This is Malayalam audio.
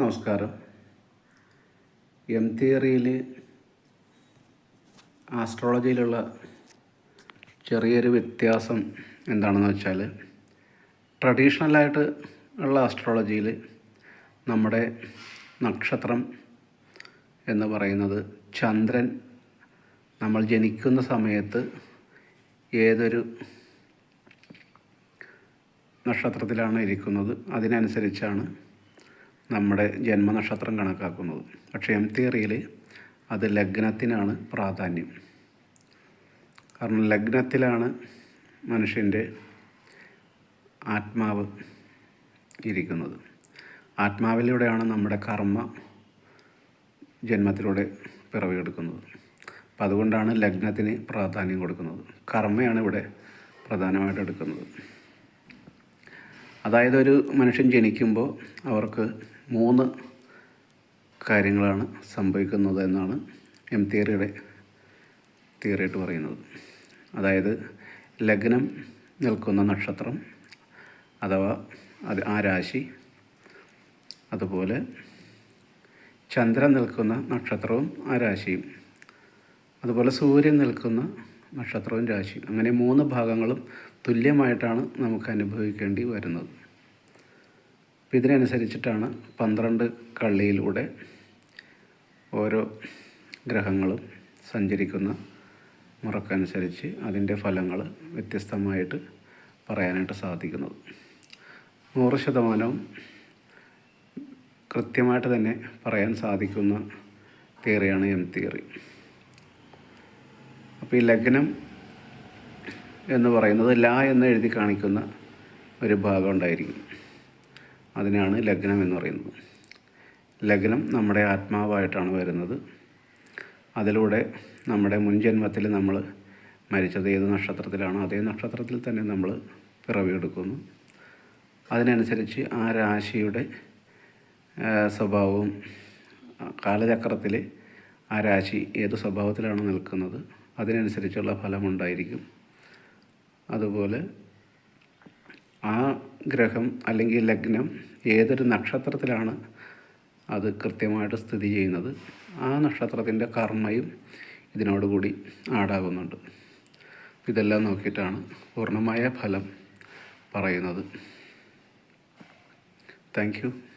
നമസ്കാരം. എം തിയറിയിൽ ആസ്ട്രോളജിയിലുള്ള ചെറിയൊരു വ്യത്യാസം എന്താണെന്ന് വെച്ചാൽ ട്രഡീഷണലായിട്ട് ഉള്ള ആസ്ട്രോളജിയിൽ നമ്മുടെ നക്ഷത്രം എന്ന് പറയുന്നത് ചന്ദ്രൻ നമ്മൾ ജനിക്കുന്ന സമയത്ത് ഏതൊരു നക്ഷത്രത്തിലാണ് ഇരിക്കുന്നത്. അതിനനുസരിച്ചാണ് നമ്മുടെ ജന്മനക്ഷത്രം കണക്കാക്കുന്നത്. പക്ഷേ എം തിയറിയിൽ അത് ലഗ്നത്തിനാണ് പ്രാധാന്യം. കാരണം ലഗ്നത്തിലാണ് മനുഷ്യന്റെ ആത്മാവ് ഇരിക്കുന്നത്. ആത്മാവിലൂടെയാണ് നമ്മുടെ കർമ്മ ജന്മത്തിലൂടെ പിറവിയെടുക്കുന്നത്. അപ്പം അതുകൊണ്ടാണ് ലഗ്നത്തിന് പ്രാധാന്യം കൊടുക്കുന്നത്. കർമ്മയാണ് ഇവിടെ പ്രധാനമായിട്ട് എടുക്കുന്നത്. അതായത് ഒരു മനുഷ്യൻ ജനിക്കുമ്പോൾ അവർക്ക് മൂന്ന് കാര്യങ്ങളാണ് സംഭവിക്കുന്നത് എന്നാണ് എം തിയറിയുടെ തിയറിയായിട്ട് പറയുന്നത്. അതായത് ലഗ്നം നിൽക്കുന്ന നക്ഷത്രം അഥവാ അത് ആ രാശി അതുപോലെ ചന്ദ്രൻ നിൽക്കുന്ന നക്ഷത്രവും ആ രാശിയും അതുപോലെ സൂര്യൻ നിൽക്കുന്ന നക്ഷത്രവും രാശിയും. അങ്ങനെ മൂന്ന് ഭാഗങ്ങളും തുല്യമായിട്ടാണ് നമുക്ക് അനുഭവിക്കേണ്ടി വരുന്നത്. അപ്പം ഇതിനനുസരിച്ചിട്ടാണ് പന്ത്രണ്ട് കള്ളിയിലൂടെ ഓരോ ഗ്രഹങ്ങളും സഞ്ചരിക്കുന്ന മുറക്കനുസരിച്ച് അതിന്റെ ഫലങ്ങൾ വ്യത്യസ്തമായിട്ട് പറയാനായിട്ട് സാധിക്കുന്നത്. നൂറ് ശതമാനവും കൃത്യമായിട്ട് തന്നെ പറയാൻ സാധിക്കുന്ന തിയറിയാണ് എം തിയറി. അപ്പോൾ ഈ ലഗ്നം എന്ന് പറയുന്നത് ല എന്ന് എഴുതി കാണിക്കുന്ന ഒരു ഭാഗം ഉണ്ടായിരിക്കും. അതിനാണ് ലഗ്നം എന്ന് പറയുന്നത്. ലഗ്നം നമ്മുടെ ആത്മാവായിട്ടാണ് വരുന്നത്. അതിലൂടെ നമ്മുടെ മുൻജന്മത്തിൽ നമ്മൾ മരിച്ചത് ഏത് നക്ഷത്രത്തിലാണോ അതേ നക്ഷത്രത്തിൽ തന്നെ നമ്മൾ പിറവിയെടുക്കുന്നു അതിനനുസരിച്ച് ആ രാശിയുടെ സ്വഭാവവും കാലചക്രത്തിൽ ആ രാശി ഏത് സ്വഭാവത്തിലാണ് നിൽക്കുന്നത് അതിനനുസരിച്ചുള്ള ഫലമുണ്ടായിരിക്കും. അതുപോലെ ആ ഗ്രഹം അല്ലെങ്കിൽ ലഗ്നം ഏതൊരു നക്ഷത്രത്തിലാണ് അത് കൃത്യമായിട്ട് സ്ഥിതി ചെയ്യുന്നത് ആ നക്ഷത്രത്തിന്റെ കർമ്മയും ഇതിനോടുകൂടി ആടാകുന്നുണ്ട്. ഇതെല്ലാം നോക്കിയിട്ടാണ് പൂർണമായ ഫലം പറയുന്നത്. താങ്ക്